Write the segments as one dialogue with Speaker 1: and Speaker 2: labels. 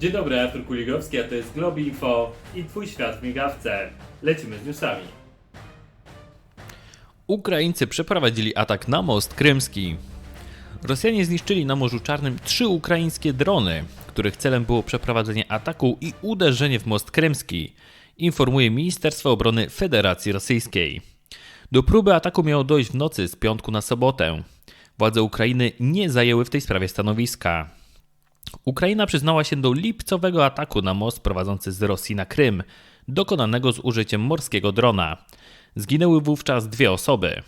Speaker 1: Dzień dobry, Artur Kuligowski, a to jest Globi Info i Twój świat w migawce. Lecimy z newsami.
Speaker 2: Ukraińcy przeprowadzili atak na most krymski. Rosjanie zniszczyli na Morzu Czarnym trzy ukraińskie drony, których celem było przeprowadzenie ataku i uderzenie w most krymski, informuje Ministerstwo Obrony Federacji Rosyjskiej. Do próby ataku miało dojść w nocy z piątku na sobotę. Władze Ukrainy nie zajęły w tej sprawie stanowiska. Ukraina przyznała się do lipcowego ataku na most prowadzący z Rosji na Krym, dokonanego z użyciem morskiego drona. Zginęły wówczas dwie osoby.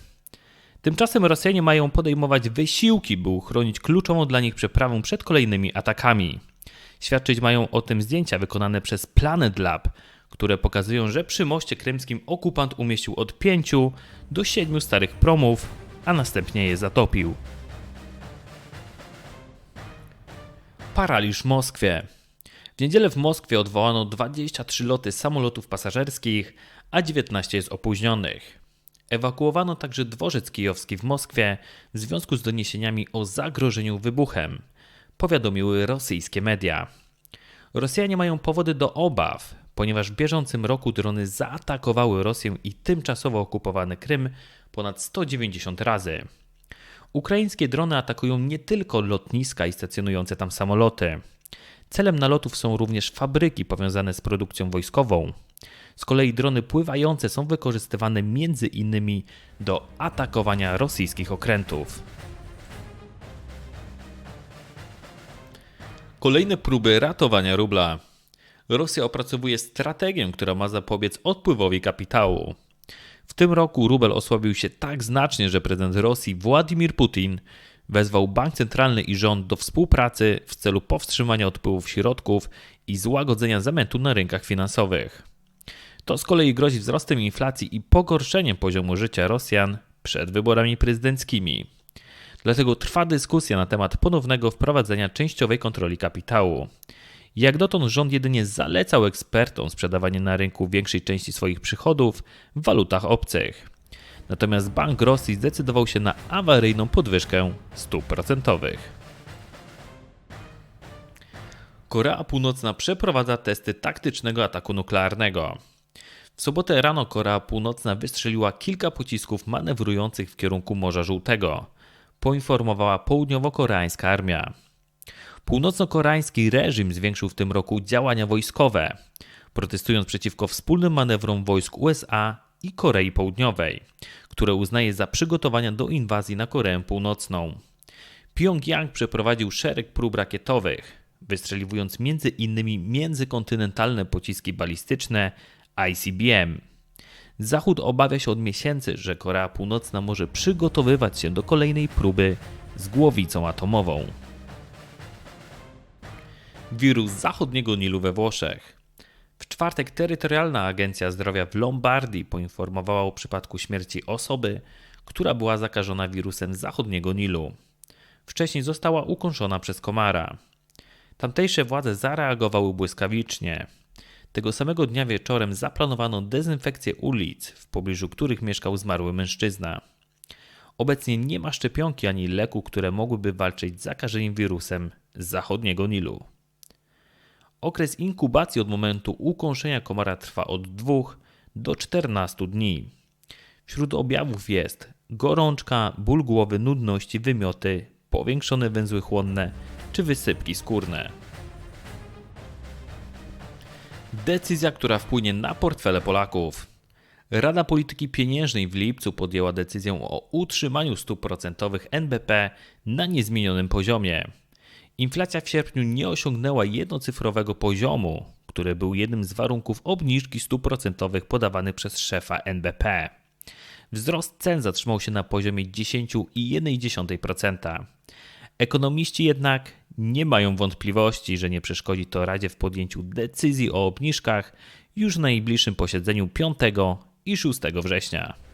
Speaker 2: Tymczasem Rosjanie mają podejmować wysiłki, by uchronić kluczową dla nich przeprawę przed kolejnymi atakami. Świadczyć mają o tym zdjęcia wykonane przez Planet Lab, które pokazują, że przy moście krymskim okupant umieścił od 5 do 7 starych promów, a następnie je zatopił. Paraliż w Moskwie. W niedzielę w Moskwie odwołano 23 loty samolotów pasażerskich, a 19 jest opóźnionych. Ewakuowano także dworzec kijowski w Moskwie w związku z doniesieniami o zagrożeniu wybuchem, powiadomiły rosyjskie media. Rosjanie mają powody do obaw, ponieważ w bieżącym roku drony zaatakowały Rosję i tymczasowo okupowany Krym ponad 190 razy. Ukraińskie drony atakują nie tylko lotniska i stacjonujące tam samoloty. Celem nalotów są również fabryki powiązane z produkcją wojskową. Z kolei drony pływające są wykorzystywane między innymi do atakowania rosyjskich okrętów. Kolejne próby ratowania rubla. Rosja opracowuje strategię, która ma zapobiec odpływowi kapitału. W tym roku rubel osłabił się tak znacznie, że prezydent Rosji Władimir Putin wezwał bank centralny i rząd do współpracy w celu powstrzymania odpływów środków i złagodzenia zamętu na rynkach finansowych. To z kolei grozi wzrostem inflacji i pogorszeniem poziomu życia Rosjan przed wyborami prezydenckimi. Dlatego trwa dyskusja na temat ponownego wprowadzenia częściowej kontroli kapitału. Jak dotąd rząd jedynie zalecał ekspertom sprzedawanie na rynku większej części swoich przychodów w walutach obcych. Natomiast Bank Rosji zdecydował się na awaryjną podwyżkę stóp procentowych. Korea Północna przeprowadza testy taktycznego ataku nuklearnego. W sobotę rano Korea Północna wystrzeliła kilka pocisków manewrujących w kierunku Morza Żółtego, poinformowała południowo-koreańska armia. Północno-koreański reżim zwiększył w tym roku działania wojskowe, protestując przeciwko wspólnym manewrom wojsk USA i Korei Południowej, które uznaje za przygotowania do inwazji na Koreę Północną. Pjongjang przeprowadził szereg prób rakietowych, wystrzeliwując m.in. międzykontynentalne pociski balistyczne ICBM. Zachód obawia się od miesięcy, że Korea Północna może przygotowywać się do kolejnej próby z głowicą atomową. Wirus zachodniego Nilu we Włoszech. W czwartek terytorialna agencja zdrowia w Lombardii poinformowała o przypadku śmierci osoby, która była zakażona wirusem zachodniego Nilu. Wcześniej została ukąszona przez komara. Tamtejsze władze zareagowały błyskawicznie. Tego samego dnia wieczorem zaplanowano dezynfekcję ulic, w pobliżu których mieszkał zmarły mężczyzna. Obecnie nie ma szczepionki ani leku, które mogłyby walczyć z zakażeniem wirusem zachodniego Nilu. Okres inkubacji od momentu ukąszenia komara trwa od 2 do 14 dni. Wśród objawów jest gorączka, ból głowy, nudności, wymioty, powiększone węzły chłonne czy wysypki skórne. Decyzja, która wpłynie na portfele Polaków. Rada Polityki Pieniężnej w lipcu podjęła decyzję o utrzymaniu stóp procentowych NBP na niezmienionym poziomie. Inflacja w sierpniu nie osiągnęła jednocyfrowego poziomu, który był jednym z warunków obniżki stóp procentowych podawany przez szefa NBP. Wzrost cen zatrzymał się na poziomie 10,1%. Ekonomiści jednak nie mają wątpliwości, że nie przeszkodzi to Radzie w podjęciu decyzji o obniżkach już na najbliższym posiedzeniu 5 i 6 września.